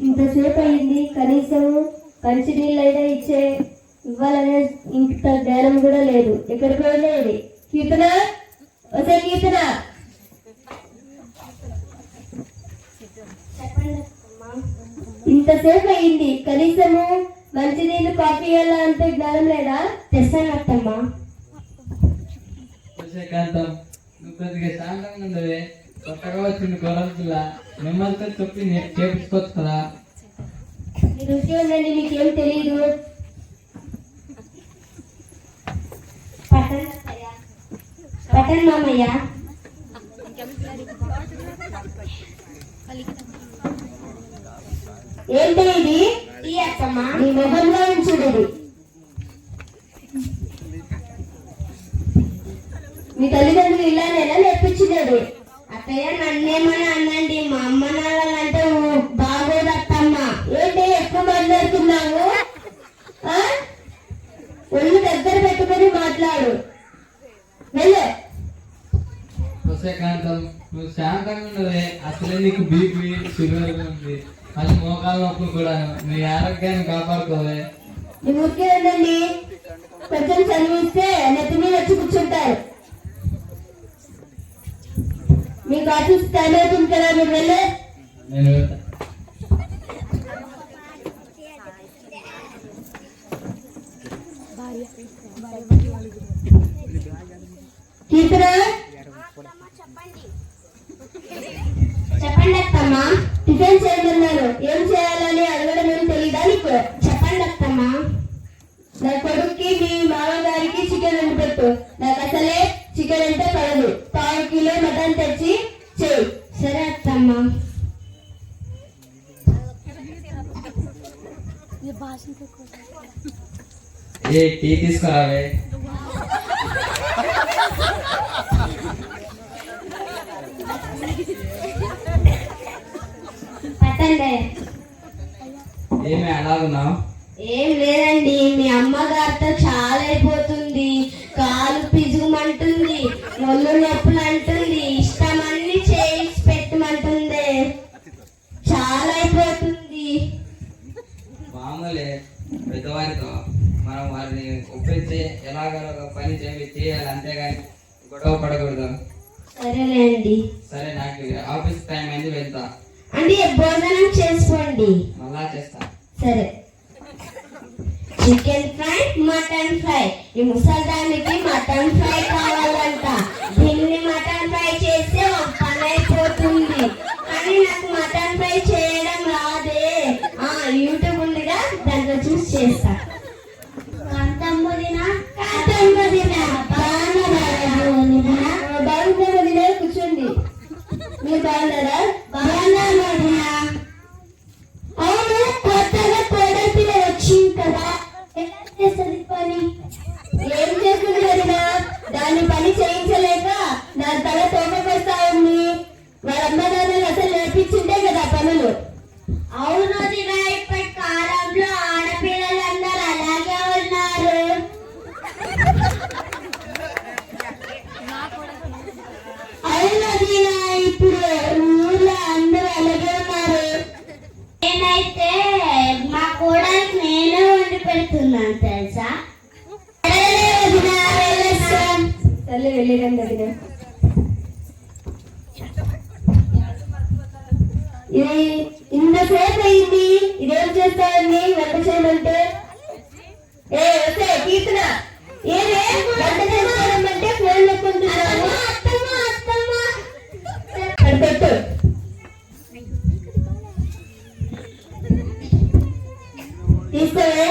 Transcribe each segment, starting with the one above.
ఇంతసేపు అయింది కనీసం కంచి నీళ్ళైనా ఇచ్చే ఇవ్వాలనే ఇంత జ్ఞానం కూడా లేదు. ఎక్కడికి వెళ్ళేది కీర్తన? వసే కీర్తన. ఇంతసేపు అయింది కనీసము మంచినీళ్ళు కాఫీ ఎలా అంటే జ్ఞానం లేదా? తెస్తాను అత్తమ్మా నువ్వు కొద్దిగా శాంతంగా ఉండవే. కొత్తగా వచ్చింది గొడవల మిమ్మల్ని చెప్పి నేను చేపించుకోవచ్చు కదా మీ రుచి ఉందండి మీకేం తెలియదు పట్టణ్ మామయ్య. ఏంటి ఇది? టీ అత్తమ్మా. మీ మొహంలో చూడదు మీ తల్లిదండ్రులు ఇలానేనా నేర్పించినది అత్తయ్య నన్నేమని అన్నండి? మా అమ్మ నాన్నలంటే బాగోదు అత్తమ్మ. ఏంటి ఎక్కువ మాట్లాడుతున్నావు? ఒళ్ళు దగ్గర పెట్టుకొని మాట్లాడు. వెళ్ళు. నువ్వు శాంతంగా ఉండవే అసలే నీకు బీపీ షుగర్ ఉంది. మళ్ళీ మోకాలు నొప్పులు కూడా నీ ఆరోగ్యాన్ని కాపాడుకోవే. ఊరికే ఉండండి కొంచెం చదివిస్తే నెత్తి మీద వచ్చి కూర్చుంటారు. వెళ్ళే? నేను వెళ్తా. కీర్తన? చెప్పండి అత్తమ్మా. టిఫిన్ చేయమన్నారు. ఏం ఏ టీ తీసుకురావే? ఏమి అలాగున్నావు ఏం లేదండి మీ అమ్మగారితో చాలా అయిపోతుంది కాలు పిజుమంటుంది ఒళ్ళు నొప్పులు అంటుంది ఇష్టమన్నీ చేసి పెట్టమంటుంది. చాలా అయిపోతుంది మామూలే పెద్దవారితో మనం వారిని ఒప్పించి ఎలాగో పని చేయాలి చేయాలి. అంతేగాని గొడవ పడకూడదు. సరేలేండి సరే నాకు ఆఫీస్ టైం అయింది వెళ్తా. అంటే భోజనం చేసుకోండి. మళ్ళా చేస్తా. సరే. Chicken fry mutton fry. ఈ ముసల్దానికి మటన్ ఫ్రై కావాలంట. దీన్ని మటన్ ఫ్రై చేస్తే ఒక పని అయిపోతుంది. కానీ నాకు మటన్ ఫ్రై చేయడం మీరు సర్లే వెళ్ళడం వదిన ఇది ఇంతసేపు అయింది ఇదేం చేస్తారండి? వంట చేయమంటే? ఏ వస్తే కీర్తన. ఏదే వంట చేసుకోవడమంటే ఫోన్ నొక్కుంటున్నాను. అక్కడ పెట్టు. తీసుకోవే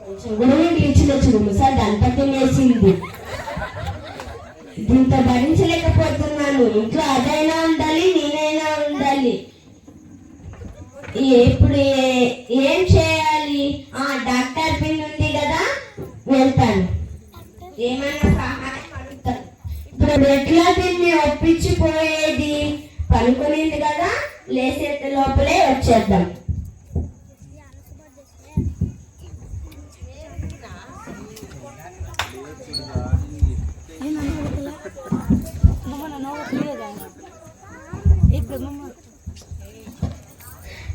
కొంచెం గురువుని ఇచ్చిన చూడు సార్ పక్కన వేసింది దీంతో భరించలేకపోతున్నాను. ఇంట్లో అదైనా ఉండాలి నేనైనా ఉండాలి. ఇప్పుడు ఏం చేయాలి? ఆ డాక్టర్ పిన్ ఉంది కదా వెళ్తాను. ఏమైనా సహాయం అడుగుతాను. ఇప్పుడు ఎట్లా దీన్ని ఒప్పించిపోయేది పనుకునేది కదా లేసే లోపలే వచ్చేద్దాం.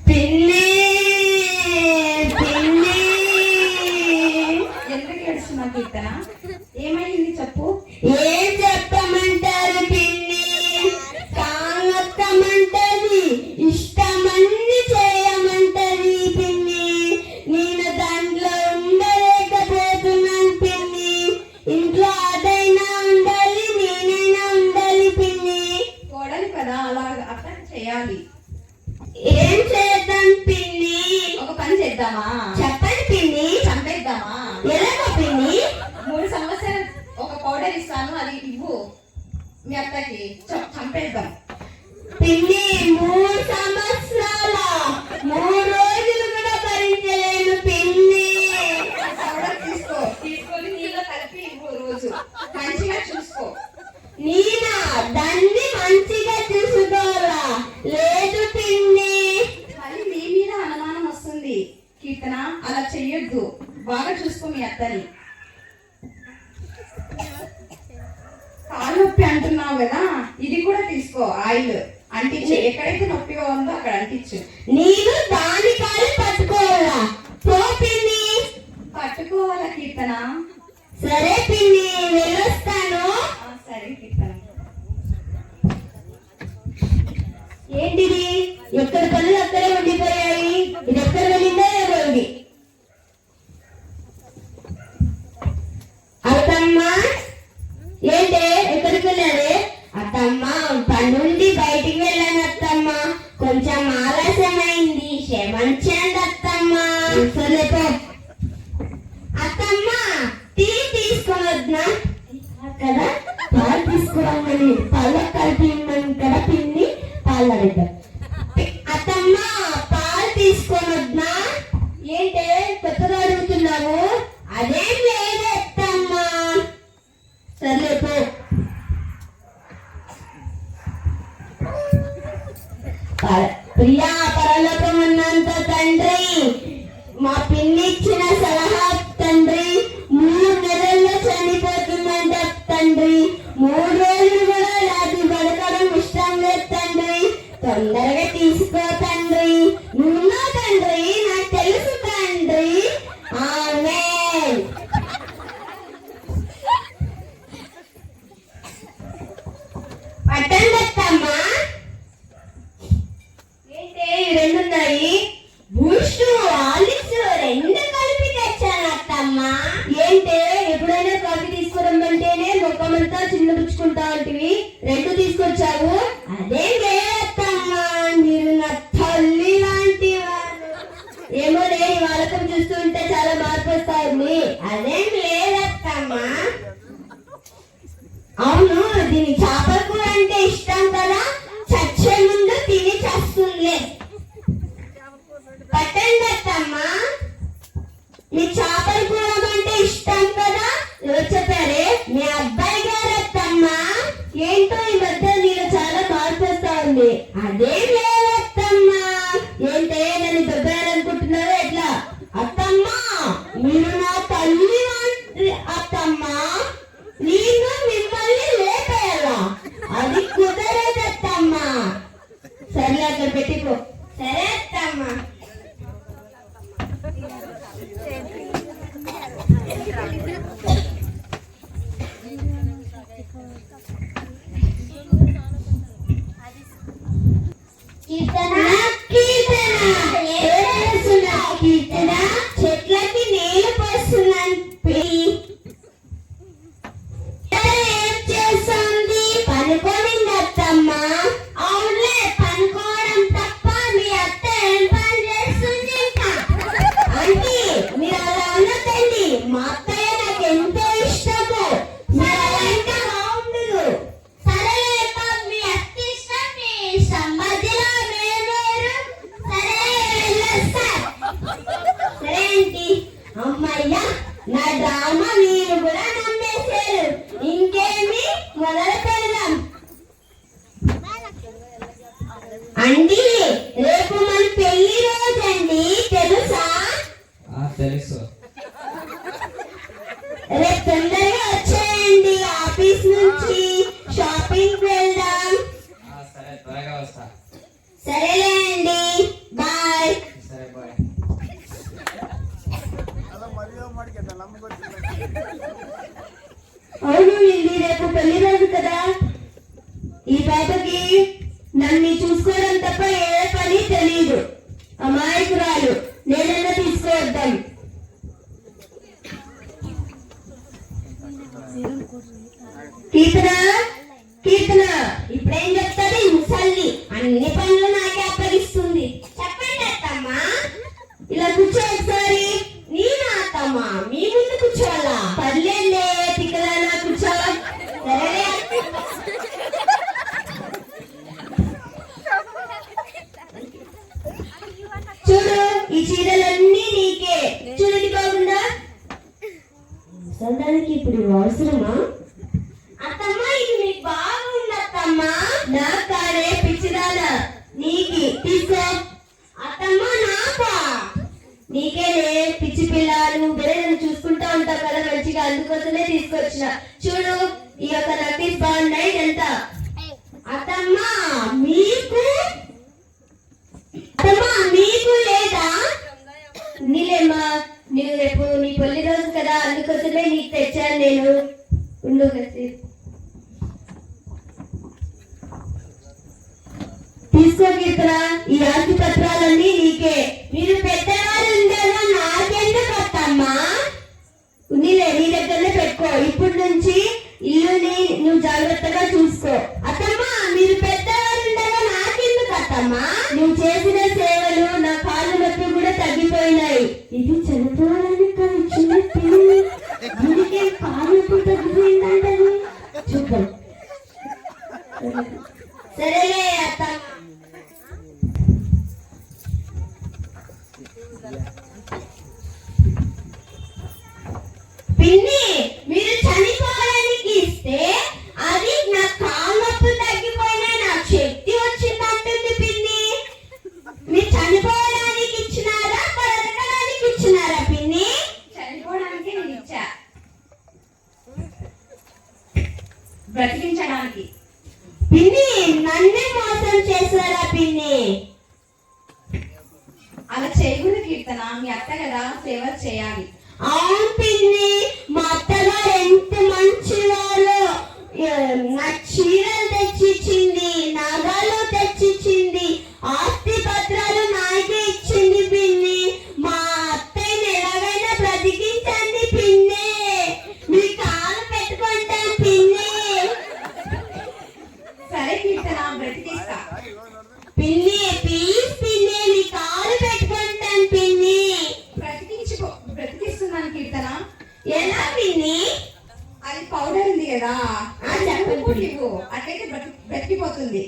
పిల్లి పిన్ని మూడు సంవత్సరాల మూడు రోజులు కూడా భరించలేను పిన్ని. తీసుకో. తీసుకొని నీళ్ళ కలిపి రోజు. మంచిగా చూసుకో. నీనా దాన్ని మంచిగా చూసుకోవాలా లేదు పిన్ని. మళ్ళీ మీ మీద అనుమానం వస్తుంది. కీర్తన అలా చెయ్యొద్దు. బాగా చూసుకో మీ అత్తని. కాలు నొప్పి అంటున్నావు కదా ఇది కూడా తీసుకో ఆయిల్. అంటించు. ఎక్కడైతే నొప్పిగా ఉందో అక్కడ అంటించు. నేను దాని కాలు పట్టుకోవాలా? పో పిన్ని. పట్టుకోవాలా కీర్తన? సరే పిన్ని వెళ్ళొస్తాను. సరే కీర్తన. ఏంటిది? ఎక్కడ పనులు అక్కడే ఉండిపోయాయి? ఇది ఎక్కడ వెళ్ళిందో ఏమో ఇది ఆలస్యమైంది క్షమించండి అత్తమ్మ. టీ కదా పాలు తీసుకురమ్మని పాలు కలిపి ఇమ్మని కదా పాలు అడుగుతాం అత్తమ్మ పాలు తీసుకొని వద్దా ఏంటే కొత్తగా అడుగుతున్నావు? అదేం లేదు. తొందరగా తీసుకో తండ్రి. నువ్వు తండ్రి నాకు తెలుసు తండ్రి. ఆమేన్. పట్టం అత్తమ్మా ఏంటే ఈ రెండు ఉన్నాయి? బూస్ట్ హార్లిక్స్ రెండు కలిపి తెచ్చాను అత్తమ్మ. ఏంటే ఎప్పుడైనా కాఫీ తీసుకురమ్మంటేనే ముఖమంతా చిన్నపుచ్చుకుంటా ఉంటివి. రెండు తీసుకొచ్చావు. అదే మొదలుపెడదాం అండి రేపు మన పెళ్ళి రోజండి తెలుసా? తెలుసు. రేపు తొందరగా వచ్చేయండి ఆఫీస్ నుంచి షాపింగ్ వెళ్దాం. సరే త్వరగా వస్తా. సరేలే అండి బాయ్. సరే బాయ్. మరియు మడికి నమ్మకొచ్చింది అవును ఇది రేపు పెళ్ళి రోజు కదా. ఈ పాపకి నన్ను చూసుకోవడం తప్ప ఏ పని తెలియదు అమాయకురాలు నేనన్నా తీసుకోవద్దాం? కీర్తన? నువ్వు వేరే చూసుకుంటా ఉంటావు కదా మంచిగా అందుకోసమే తీసుకొచ్చిన. చూడు ఈ యొక్క నఫీస్ బాగున్నాయి ఎంత? అతమ్మా మీకు? అతమ్మా మీకు లేదా? నీలేమ్మా నీవు రేపు నీ పెళ్ళి రోజు కదా అందుకోసమే నీకు తెచ్చాను నేను. ఉండు తీసుకో కీర్తన. ఈ ఆస్తి పత్రాలన్నీ నీకే. మీరు పెద్దగా ఉండిలే నీ దగ్గరనే పెట్టుకో. ఇప్పటి నుంచి ఇల్లు నువ్వు జాగ్రత్తగా చూసుకో. అత్తమ్మా మీరు పెద్దవారు ఉండగా నాకెందుకు అత్తమ్మా? నువ్వు చేసిన సేవలు దేవుడికి ఇవ్వు అట్లయితే బ్రతికిపోతుంది.